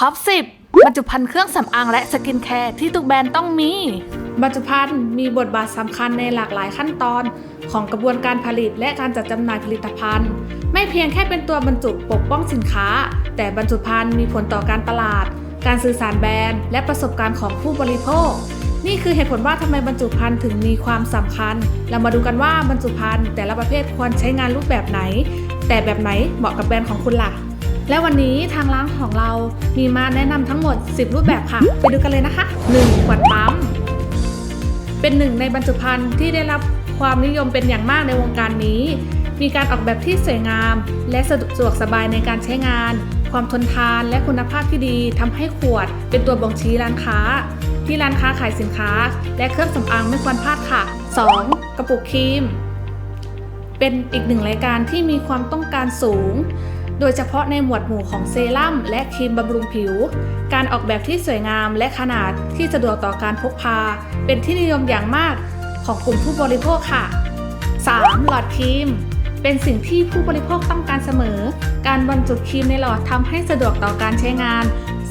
ท็อป 10บรรจุภัณฑ์เครื่องสำอางและสกินแคร์ที่ทุกแบรนด์ต้องมี บรรจุภัณฑ์มีบทบาทสำคัญในหลากหลายขั้นตอน ของกระบวนการผลิตและการจัดจำหน่ายผลิตภัณฑ์ ไม่เพียงแค่เป็นตัวบรรจุปกป้องสินค้า แต่บรรจุภัณฑ์มีผลต่อการตลาด การสื่อสารแบรนด์ และประสบการณ์ของผู้บริโภค นี่คือเหตุผลว่าทำไมบรรจุภัณฑ์ถึงมีความสำคัญ เรามาดูกันว่าบรรจุภัณฑ์แต่ละประเภทควรใช้งานรูปแบบไหน แต่แบบไหนเหมาะกับแบรนด์ของคุณล่ะ และวันนี้ทางร้านของเรามีมาแนะนำทั้งหมด 10 รูปแบบค่ะ ไปดูกันเลยนะคะ 1. ขวดปั๊ม เป็นหนึ่งในบรรจุภัณฑ์ที่ได้รับความนิยมเป็นอย่างมากในวงการนี้ มีการออกแบบที่สวยงาม และสะดวกสบายในการใช้งาน ความทนทานและคุณภาพที่ดีทำให้ขวดเป็นตัวบ่งชี้ร้านค้า ที่ร้านค้าขายสินค้า และเครื่องสำอางไม่ควรพลาดค่ะ 2. กระปุกครีม เป็นอีกหนึ่งรายการที่มีความต้องการสูง โดยเฉพาะในหมวดหมู่ของเซรั่มและครีมบำรุงผิว การออกแบบที่สวยงามและขนาดที่สะดวกต่อการพกพา เป็นที่นิยมอย่างมากของกลุ่มผู้บริโภคค่ะ 3. หลอดครีม เป็นสิ่งที่ผู้บริโภคต้องการเสมอ การบรรจุครีมในหลอดทำให้สะดวกต่อการใช้งาน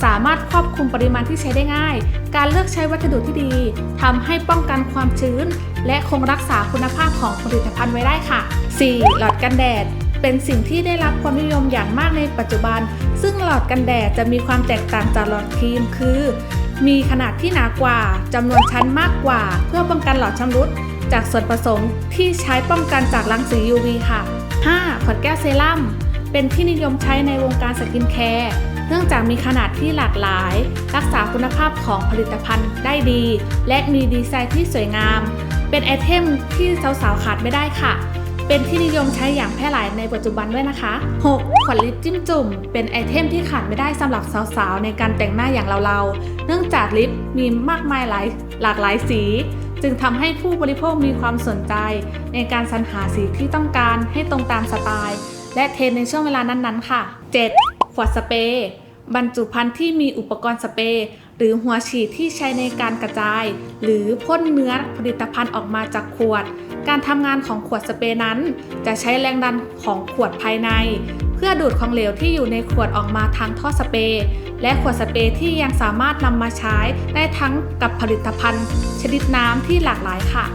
สามารถควบคุมปริมาณที่ใช้ได้ง่าย การเลือกใช้วัสดุที่ดีทำให้ป้องกันความชื้น และคงรักษาคุณภาพของผลิตภัณฑ์ไว้ได้ค่ะ 4. หลอดกันแดด เป็นสิ่งที่ได้รับความนิยมอย่างมากในปัจจุบัน ซึ่งหลอดกันแดดจะมีความแตกต่างจากหลอดครีมคือ มีขนาดที่หนากว่าจำนวนชั้นมากกว่า เพื่อป้องกันหลอดชำรุด จากส่วนผสมที่ใช้ป้องกันจากรังสี UV ค่ะ 5. ขวดแก้วเซรั่มเป็นที่นิยมใช้ในวงการสกินแคร์เนื่องจากมีขนาดที่หลากหลาย รักษาคุณภาพของผลิตภัณฑ์ได้ดี และมีดีไซน์ที่สวยงาม เป็นไอเทมที่สาวๆขาดไม่ได้ค่ะ เป็นที่นิยมใช้อย่างแพร่หลายในปัจจุบันด้วยนะคะ 6. ขวดลิปจิ้มจุ่ม เป็นไอเทมที่ขาดไม่ได้สำหรับสาวๆ ในการแต่งหน้าอย่างเราๆ เนื่องจากลิปมีมากมายหลายหลากหลายสี จึงทำให้ผู้บริโภคมีความสนใจ ในการสรรหาสีที่ต้องการให้ตรงตามสไตล์ และเทรนด์ในช่วงเวลานั้นๆ ค่ะ 7. ขวดสเปรย์บรรจุภัณฑ์ที่มีอุปกรณ์สเปรย์ หรือหัวฉีดที่ใช้ในการกระจาย หรือพ่นเนื้อผลิตภัณฑ์ออกมาจากขวด การทำงานของขวดสเปรย์นั้น จะใช้แรงดันของขวดภายใน เพื่อดูดของเหลวที่อยู่ในขวดออกมาทางท่อสเปรย์และขวดสเปรย์ที่ยังสามารถนำมาใช้ได้ทั้งกับผลิตภัณฑ์ ชนิดน้ำที่หลากหลายค่ะ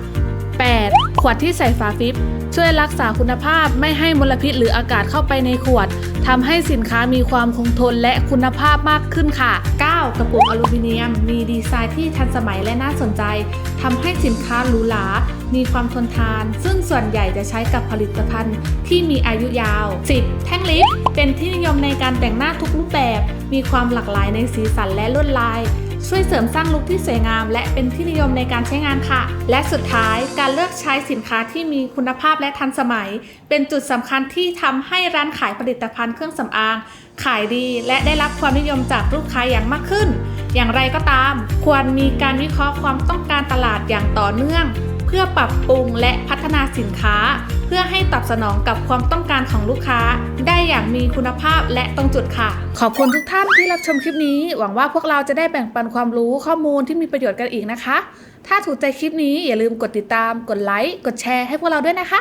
8. ขวดที่ใส่ฝาฟิป ช่วยรักษาคุณภาพไม่ให้มลพิษหรืออากาศเข้าไปในขวดทำให้สินค้ามีความคงทนและคุณภาพมากขึ้นค่ะ 9. กระปุกอลูมิเนียม มีดีไซน์ที่ทันสมัยและน่าสนใจทำให้สินค้าหรูหรา มีความทนทาน ซึ่งส่วนใหญ่จะใช้กับผลิตภัณฑ์ที่มีอายุยาว 10. แท่งลิป เป็นที่นิยมในการแต่งหน้าทุกรูปแบบ มีความหลากหลายในสีสันและลวดลาย ช่วยเสริมสร้างลุคที่สวยงาม และเป็นที่นิยมในการใช้งานค่ะ และสุดท้ายการเลือกใช้สินค้าที่มีคุณภาพและทันสมัย เป็นจุดสำคัญที่ทำให้ร้านขายผลิตภัณฑ์เครื่องสำอาง ขายดี และได้รับความนิยมจากลูกค้าอย่างมากขึ้น อย่างไรก็ตาม ควรมีการวิเคราะห์ความต้องการตลาดอย่างต่อเนื่อง เพื่อปรับปรุงและพัฒนาสินค้า พื่อให้ตอบสนองกับความต้องการของลูกค้า ได้อย่างมีคุณภาพและตรงจุดค่ะ ขอบคุณทุกท่านที่รับชมคลิปนี้ หวังว่าพวกเราจะได้แบ่งปันความรู้ข้อมูลที่มีประโยชน์กันอีกนะคะ ถ้าถูกใจคลิปนี้อย่าลืมกดติดตาม กดไลค์ กดแชร์ให้พวกเราด้วยนะคะ